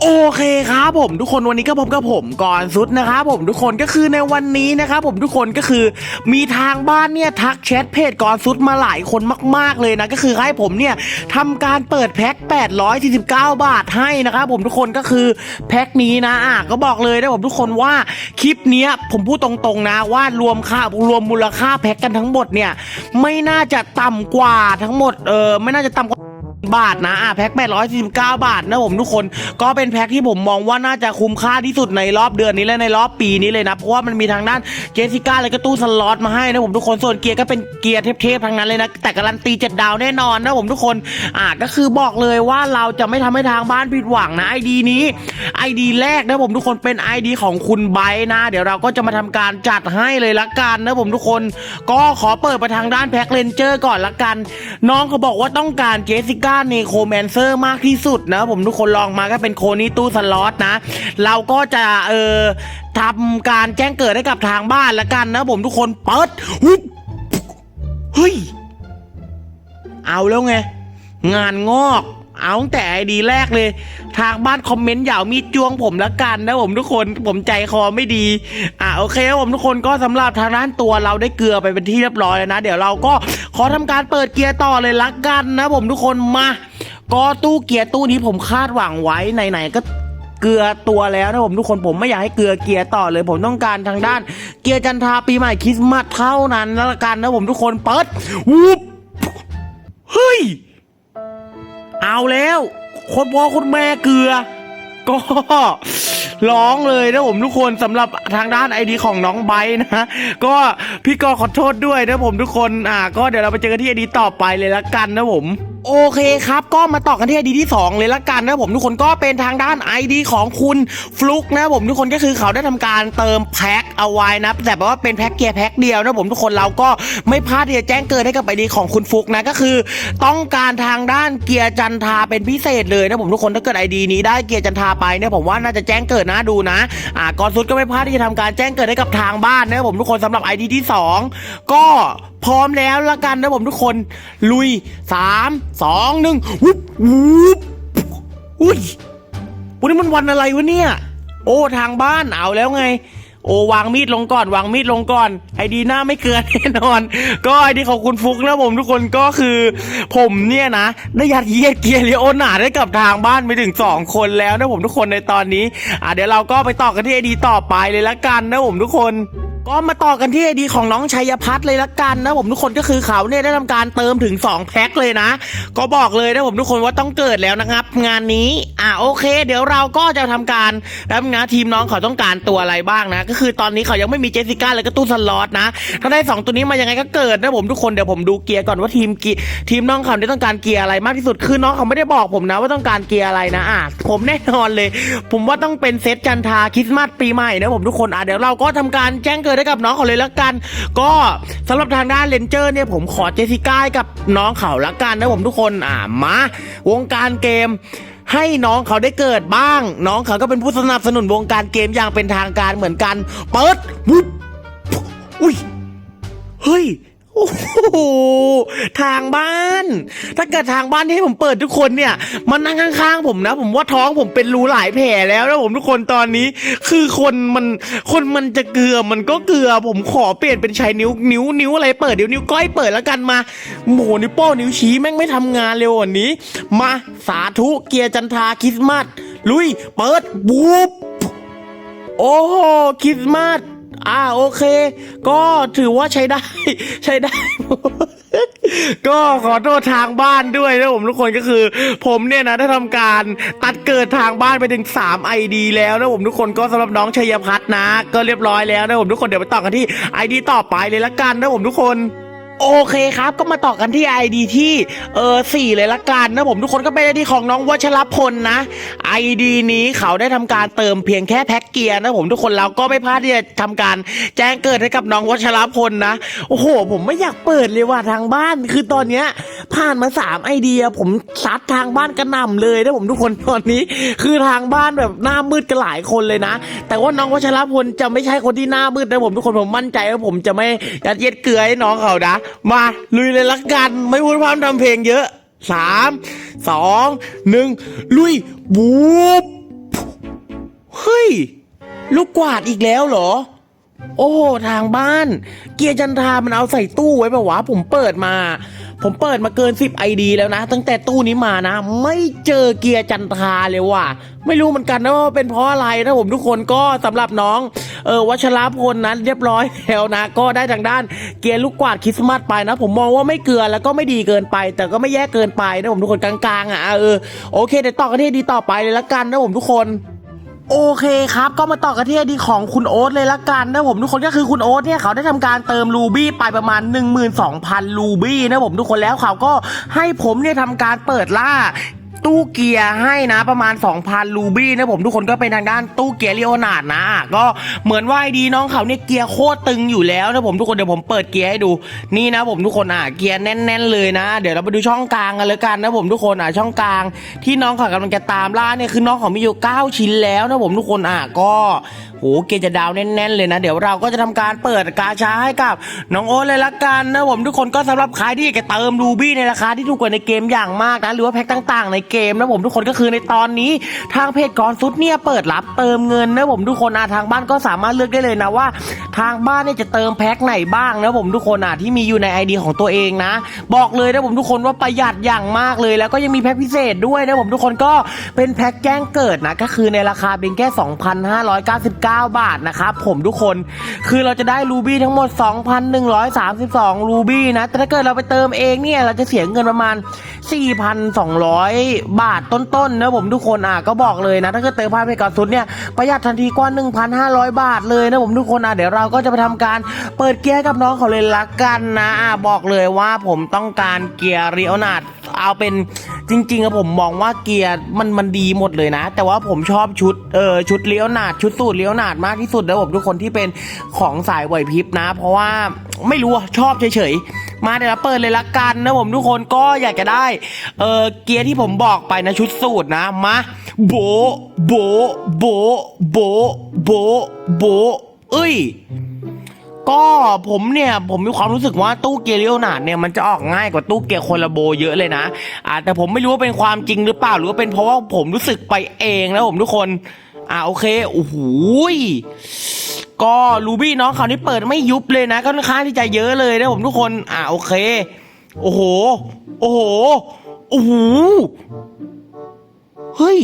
โอเคครับผมทุกคนวันนี้ก็พบกับผมก่อนสุดนะครับผมทุกคนก็คือในวันนี้นะครับผมทุกคนก็คือมีทางบ้านเนี่ยทักแชทเพจก่อนสุดมาหลายคนมาก ๆเลยนะก็คือให้ผมเนี่ยทำการเปิดแพ็ค849 บาทให้นะครับผมทุกคนก็คือแพ็คนี้นะอะก็บอกเลยนะผมทุกคนว่าคลิปเนี้ยผมพูดตรงๆนะว่ารวมค่ารวมมูลค่าแพ็คกันทั้งหมดเนี่ยไม่น่าจะต่ำกว่าทั้งหมดเออไม่น่าจะต่ำกว่า บาทนะอะแพ็ค849 บาทนะผมทุกคนก็เป็นแพ็คที่ผมมองว่าน่าจะคุ้มค่าที่สุดในรอบเดือนนี้และในรอบปีนี้เลยนะเพราะว่ามันมีทางด้านเจสสิก้าแล้วก็ตู้สล็อตมาให้นะผมทุกคนส่วนเกียร์ก็เป็นเกียร์เทพๆทั้งนั้นเลยนะแต่การันตีเจ็ดดาวแน่นอนนะผมทุกคนอะก็คือบอกเลยว่าเราจะไม่ทำให้ทางบ้านผิดหวังนะไอดีนี้ไอดีแรกนะผมทุกคนเป็นไอดีของคุณไบนะ เดี๋ยวเราก็จะมาทำการจัดให้เลยละกันนะผมทุกคน ก็ขอเปิดไปทางด้านแพ็คเลนเจอร์ก่อนละกัน น้องเขาบอกว่าต้องการเจสสิก้าเนโคแมนเซอร์มากที่สุดนะผมทุกคนลองมาก็เป็นโคนี่ตู้สล็อตนะ เราก็จะเออทำการแจ้งเกิดให้กับทางบ้านละกันนะผมทุกคนเปิดหุบเฮ้ย เอาแล้วไง งานงอกเอาตั้งแต่ไอดีแรกเลย ทางบ้านคอมเมนต์อย่ามีจ้วงผมละกันนะผมทุกคนผมใจคอไม่ดี อะโอเคครับผมทุกคนก็สำหรับทางด้านตัวเราได้เกลือไปเป็นที่เรียบร้อยแล้วนะ เดี๋ยวเราก็ ขอทำการเปิดเกียร์ต่อเลยละกันนะผมทุกคนมาก็ตู้เกียร์ตู้นี้ผมคาดหวังไว้ไหนๆก็เกลือตัวแล้วนะผมทุกคนผมไม่อยากให้เกลือเกียร์ต่อเลย ผมต้องการทางด้าน เกียร์จันทราปีใหม่คริสต์มาสเท่านั้นแล้วละกันนะผมทุกคนเปิดวูบเฮ้ยเอาแล้วคนพ่อคนแม่เกลือ ก็ร้องเลยนะผมทุกคนสำหรับ ทางด้านไอดีของน้องไบนะก็พี่กอขอโทษด้วยนะผมทุกคนอ่าก็เดี๋ยวเราไปเจอกันที่ไอดีต่อไปเลยละกันนะผม โอเคครับก็มาต่อกันที่ไอดีที่ 2 เลยละกันนะผมทุกคนก็เป็นทางด้าน ID ของคุณฟลุกนะผมทุกคนก็คือเขาได้ทำการเติมแพ็คเอาไว้นะแต่ว่าเป็นแพ็คเกียร์แพ็คเดียวนะผมทุกคนเราก็ไม่พลาดที่จะแจ้งเกิดให้กับไอดีของคุณฟลุกนะก็คือ ต้องการทางด้านเกียร์จันทาเป็นพิเศษเลยนะผมทุกคนถ้าเกิดไอดีนี้ได้เกียร์จันทาไปเนี่ยผมว่าน่าจะแจ้งเกิดนะดูนะอ่าก่อนสุดก็ไม่พลาดที่จะทำการแจ้งเกิดให้กับทางบ้านนะผมทุกคนสำหรับไอดีที่สองก็พร้อมแล้วละกันนะผมทุกคนลุยสามสองหนึ่งวุบวุบอุ้ยวันนี้มันวันอะไรวะเนี่ย โอ้ทางบ้านเอาแล้วไง โอ้วางมีดลงก่อน วางมีดลงก่อน ไอดีหน้าไม่เกินแน่นอน ก็ไอดีของคุณฟุกนะผมทุกคนก็คือ ผมเนี่ยนะ ได้ยัดเยียดเกียร์ลีโอนาร์ดให้กับทางบ้านไปถึง 2 คนแล้วนะผมทุกคนในตอนนี้ อะเดี๋ยวเราก็ไปต่อกันที่ไอดีต่อไปเลยละกันนะผมทุกคน ก็มาต่อกันที่ไอดีของน้องชัยพัฒน์เลยละกันนะผมทุกคนก็คือเขาเนี่ยได้ทำการเติมถึง 2 แพ็คเลยนะ ก็บอกเลยนะผมทุกคนว่าต้องเกิดแล้วนะครับ งานนี้อะโอเค เดี๋ยวเราก็จะทำการแล้วนะทีมน้องเขาต้องการตัวอะไรบ้างนะ ก็คือตอนนี้เขายังไม่มีเจสสิก้าเลยก็ตู้สล็อตนะ ถ้าได้ 2 ตัวนี้มายังไงก็เกิดนะผมทุกคนเดี๋ยวผมดูเกียร์ก่อนว่าทีมกีทีมน้องเขาได้ต้องการเกียร์อะไรมากที่สุดคือน้องเขาไม่ได้บอกผมนะว่าต้องการเกียร์อะไรนะอะผมแน่นอนเลย ผมว่าต้องเป็นเซตจันทาคริสต์มาสปีใหม่นะผมทุกคนอะเดี๋ยวเราก็ทำการแจ้งเกิดให้กับน้องเขาเลยละกัน ก็สำหรับทางด้านเลนเจอร์เนี่ยผมขอเจสสิก้ากับน้องเขาละกันนะผมทุกคนอ่ามาวงการเกมให้น้องเขาได้เกิดบ้าง น้องเขาก็เป็นผู้สนับสนุนวงการเกมอย่างเป็นทางการเหมือนกัน เปิดวุบอุ้ยเฮ้ย โอ้โหทางบ้าน ถ้าเกิดทางบ้านที่ให้ผมเปิดทุกคนเนี่ยมันนั่งข้างๆผมนะ ผมว่าท้องผมเป็นรูหลายแผลแล้วนะผมทุกคนตอนนี้ คือคนมันคนมันจะเกลือมันก็เกลือ ผมขอเปลี่ยนเป็นใช้นิ้วนิ้วนิ้วอะไรเปิดเดี๋ยวนิ้วก้อยเปิดแล้วกันมาโหนิ้วโป้นิ้วชี้แม่งไม่ทำงานเร็วว่านี้ มาสาธุเกียร์จันทาคริสต์มาสลุยเปิดบูบโอ้คริสต์มาส อ่าโอเค ก็ถือว่าใช้ได้ ใช้ได้ ก็ขอโทษทางบ้านด้วยนะผมทุกคนก็คือ ผมเนี่ยนะได้ทำการตัดเกิดทางบ้านไปถึง3 ID แล้วนะผมทุกคนก็สำหรับน้องชัยพัฒนนะก็เรียบร้อยแล้วนะผมทุกคนเดี๋ยวไปต่อกันที่ ID ต่อไปเลยละกันนะผมทุกคน โอเคครับ ก็มาต่อกันที่ ID ที่เออสี่เลยละกันนะผมทุกคนก็เป็น ID ของน้องวัชรพลนะ ID นี้เขาได้ทำการเติมเพียงแค่แพ็กเกียร์นะผมทุกคนเราก็ไม่พลาดที่จะทำการแจ้งเกิดให้กับน้องวัชรพลนะโอ้โห ผมไม่อยากเปิดเลยว่ะทางบ้าน คือตอนเนี้ยผ่านมา3ไอเดีย ผมซัดทางบ้านกระหน่ำเลยนะผมทุกคนตอนนี้คือทางบ้านแบบหน้ามืดกันหลายคนเลยนะ แต่ว่าน้องวัชรพลจะไม่ใช่คนที่หน้ามืดนะผมทุกคนผมมั่นใจว่าผมจะไม่ยัดเยียดเกลือให้น้องเขานะมาลุยเลยละกัน ไม่พูดพร่ำทำเพลงเยอะสามสองหนึ่งลุยบูบลูกกวาดอีกแล้วเหรอ โอ้ ทางบ้าน เกียร์จันทามันเอาใส่ตู้ไว้ปะวะผมเปิดมา ผมเปิดมาเกิน 10 ID แล้วนะ ตั้งแต่ตู้นี้มานะ ไม่เจอเกียร์จันทาเลยว่ะ ไม่รู้เหมือนกันนะว่าเป็นเพราะอะไรนะผมทุกคนก็สำหรับน้องเออวัชรพลนั้นเรียบร้อยแล้วนะก็ได้ทางด้านเกียร์ลูกกวาดคริสต์มาสไปนะ ผมมองว่าไม่เกลือแล้วก็ไม่ดีเกินไป แต่ก็ไม่แย่เกินไปนะผมทุกคนกลางๆอะเออโอเคเดี๋ยวต่อกันที่ดีต่อไปเลยละกันนะผมทุกคน โอเคครับ ก็มาต่อกันที่ไอดีของคุณโอ๊ตเลยละกันนะผมทุกคนก็คือคุณโอ๊ตเนี่ยเขาได้ทำการเติมรูบี้ไปประมาณ 12,000รูบี้นะผมทุกคนแล้วเขาก็ให้ผมเนี่ยทำการเปิดล่า ตู้เกียร์ให้นะประมาณ 2,000 รูบี้นะผมทุกคนก็เป็นทางด้านตู้เกียร์เลียวนาดนะ ก็เหมือนว่าดีน้องเขาเนี่ยเกียร์โคตรตึงอยู่แล้วนะผมทุกคนเดี๋ยวผมเปิดเกียร์ให้ดูนี่นะผมทุกคนอะเกียร์แน่น ๆ เลยนะ เดี๋ยวเราไปดูช่องกลางกันเลยกันนะผมทุกคนอะช่องกลาง ที่น้องเขากำลังจะตามล่าเนี่ยคือน้องเขามีอยู่ 9 ชิ้นแล้วนะผมทุกคนอะก็โหเกียร์จะดาวแน่น ๆ เลยนะ เดี๋ยวเราก็จะทำการเปิดกาชาให้กับน้องโอ๊ตเลยละกันนะผมทุกคนก็สำหรับใครที่อยากจะเติมรูบี้ในราคาที่ถูกกว่าในเกมอย่างมากนะหรือว่าแพ็คต่าง ๆ ในเกมนะผมทุกคนก็คือในตอนนี้ทางเพจกอนซุดเนี่ยเปิดรับเติมเงินนะผมทุกคนอะทางบ้านก็สามารถเลือกได้เลยนะว่า ทางบ้านเนี่ยจะเติมแพ็คไหนบ้างนะผมทุกคนอะที่มีอยู่ใน ID ของตัวเองนะ บอกเลยนะผมทุกคนว่าประหยัดอย่างมากเลย แล้วก็ยังมีแพ็คพิเศษด้วยนะผมทุกคนก็เป็นแพ็คแจ้งเกิดนะก็คือในราคาเพียงแค่ 2,599 บาทนะครับผมทุกคนคือเราจะได้รูบี้ทั้งหมด 2,132รูบี้นะแต่ถ้าเกิดเราไปเติมเองเนี่ยเราจะเสียเงินประมาณ 4,200บาทต้นๆนะผมทุกคนอะก็บอกเลยนะถ้าเกิดเติมภาไปก่อนสุดเนี่ยประหยัดทันทีกว่า 1,500 บาทเลยนะผมทุกคนอะเดี๋ยวเราก็จะไปทำการเปิดเกียร์กับน้องเขาเลยละกันนะอะบอกเลยว่าผมต้องการเกียร์เรียวนาดเอาเป็นจริงๆอะผมมองว่าเกียร์มันมันดีหมดเลยนะ แต่ว่าผมชอบชุดเออชุดเลี้ยวหนาดชุดสูตรเลี้ยวหนาดมากที่สุดนะผมทุกคนที่เป็นของสายไหวพริบนะ เพราะว่าไม่รู้ชอบเฉยๆมาเดี๋ยวเราเปิดเลยละกันนะผมทุกคนก็อยากจะได้เออเกียร์ที่ผมบอกอกไปนะชุดสูตรนะมาโบโบโบโบโบโบเอ้ยก็ผมเนี่ยผมมีความรู้สึกว่าตู้เกียร์เลียวนาดเนี่ยมันจะออกง่ายกว่าตู้เกียร์โคลาโบเยอะเลยนะอ่าแต่ผมไม่รู้ว่าเป็นความจริงหรือเปล่าหรือว่าเป็นเพราะว่าผมรู้สึกไปเองนะผมทุกคนอ่าโอเคโอ้โหยก็รูบี้น้องเขานี่เปิดไม่ยุบเลยนะค่อนข้างที่จะเยอะเลยนะผมทุกคนอ่าโอเค โอ้โห โอ้โห โอ้โหเฮ้ย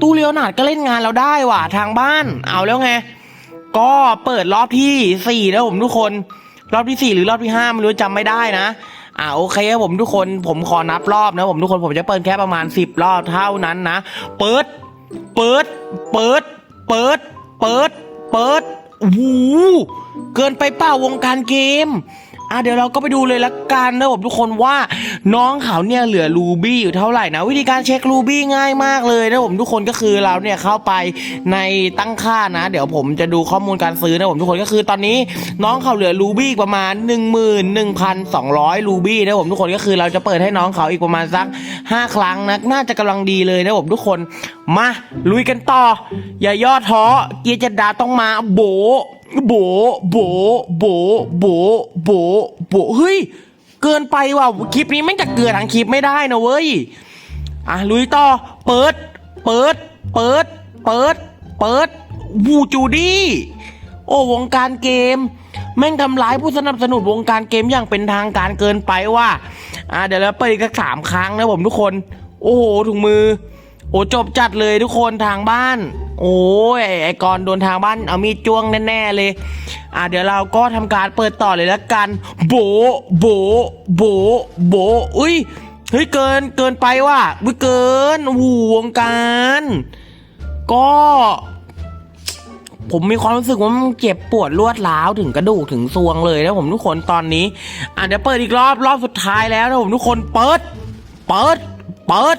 ตู้เลียวนาดก็เล่นงานเราได้ว่ะทางบ้าน เอาแล้วไง ก็เปิดรอบที่สี่แล้วผมทุกคน รอบที่สี่หรือรอบที่ห้าไม่รู้จำไม่ได้นะอ่าโอเคครับผมทุกคนผมขอนับรอบนะผมทุกคนผมจะเปิดแค่ประมาณสิบรอบเท่านั้นนะ เปิด เปิด เปิด เปิด เปิด เปิดโอ้โหเกินไปเปล่าวงการเกม อะเดี๋ยวเราก็ไปดูเลยละกันนะผมทุกคนว่าน้องเขาเนี่ยเหลือรูบี้อยู่เท่าไหร่นะวิธีการเช็ครูบี้ง่ายมากเลยนะผมทุกคนก็คือเราเนี่ยเข้าไปในตั้งค่านะ เดี๋ยวผมจะดูข้อมูลการซื้อนะผมทุกคนก็คือตอนนี้น้องเขาเหลือรูบี้ประมาณ 11,200รูบี้นะผมทุกคนก็คือเราจะเปิดให้น้องเขาอีกประมาณสัก 5 ครั้งนะน่าจะกำลังดีเลยนะผมทุกคนมาลุยกันต่อ อย่าย่อท้อเกียร์จะดาต้องมาโบ โบโบโบโบโบโบเฮ้ย เกินไปว่ะคลิปนี้ไม่จะเกินทั้งคลิปไม่ได้นะเว้ย อะลุยต่อ เปิด เปิด เปิด เปิด เปิดวูจูดี้ โอ้วงการเกม แม่งทำร้ายผู้สนับสนุนวงการเกมอย่างเป็นทางการเกินไปว่ะอะเดี๋ยวเราเปิดอีกันสามครั้งนะผมทุกคน โอ้โหถุงมือ โอ้จบจัดเลยทุกคนทางบ้าน โอ้ยไอ้ไอกรโดนทางบ้านเอามีดจ้วงแน่ๆเลย อะเดี๋ยวเราก็ทำการเปิดต่อเลยละกัน โบโบโบโบอุ้ยเฮ้ยเกินเกินไปว่ะวิเกินโอ้โหวงการ ก็ ผมมีความรู้สึกว่ามันเจ็บปวดรวดร้าวถึงกระดูกถึงซวงเลยนะผมทุกคนตอนนี้ อะเดี๋ยวเปิดอีกรอบรอบสุดท้ายแล้วนะผมทุกคนเปิด เปิด เปิด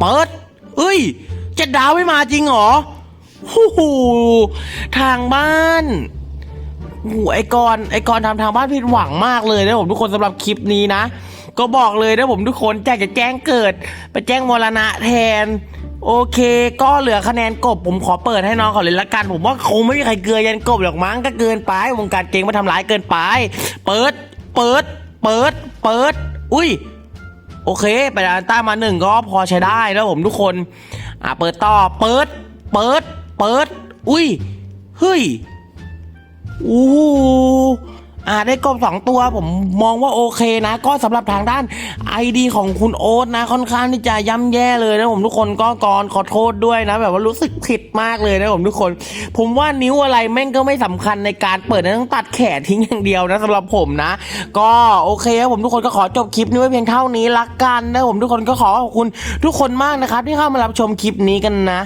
เปิด เอ้ยเจ็ดดาวไม่มาจริงเหรอฮู้หูทางบ้านโอ้โหไอกรไอกรทำทางบ้านผิดหวังมากเลยนะผมทุกคนสำหรับคลิปนี้นะ ก็บอกเลยนะผมทุกคนอยากจะแจ้งเกิด ไปแจ้งมรณะแทน โอเค ก็เหลือคะแนนกบ ผมขอเปิดให้น้องเขาเลยละกัน ผมว่าคงไม่มีใครเกลือยันกบหรอกมั้งก็เกินไป วงการเกมมาทำร้ายเกินไป เปิด เปิด เปิด เปิด อุ้ย โอเคไปดานต้ามาหนึ่งก็พอใช้ได้แล้วผมทุกคน อ่าเปิดต่อเปิด เปิด เปิด อุ้ย เฮ้ยโอ้อ่าได้กบสองตัวผมมองว่าโอเคนะ ก็สำหรับทางด้าน ID ของคุณโอ๊ตนะ ค่อนข้างที่จะย่ำแย่เลยนะผมทุกคนก็กรขอโทษด้วยนะ แบบว่ารู้สึกผิด มากเลยนะผมทุกคน ผมว่านิ้วอะไรแม่งก็ไม่สำคัญในการเปิดนะต้องตัดแขนทิ้งอย่างเดียวนะสำหรับผมนะ ก็โอเคครับผมทุกคนก็ขอจบคลิปนี้ไว้เพียงเท่านี้ละกันนะผมทุกคนก็ขอขอบคุณทุกคนมากนะครับที่เข้ามารับชมคลิปนี้กันนะ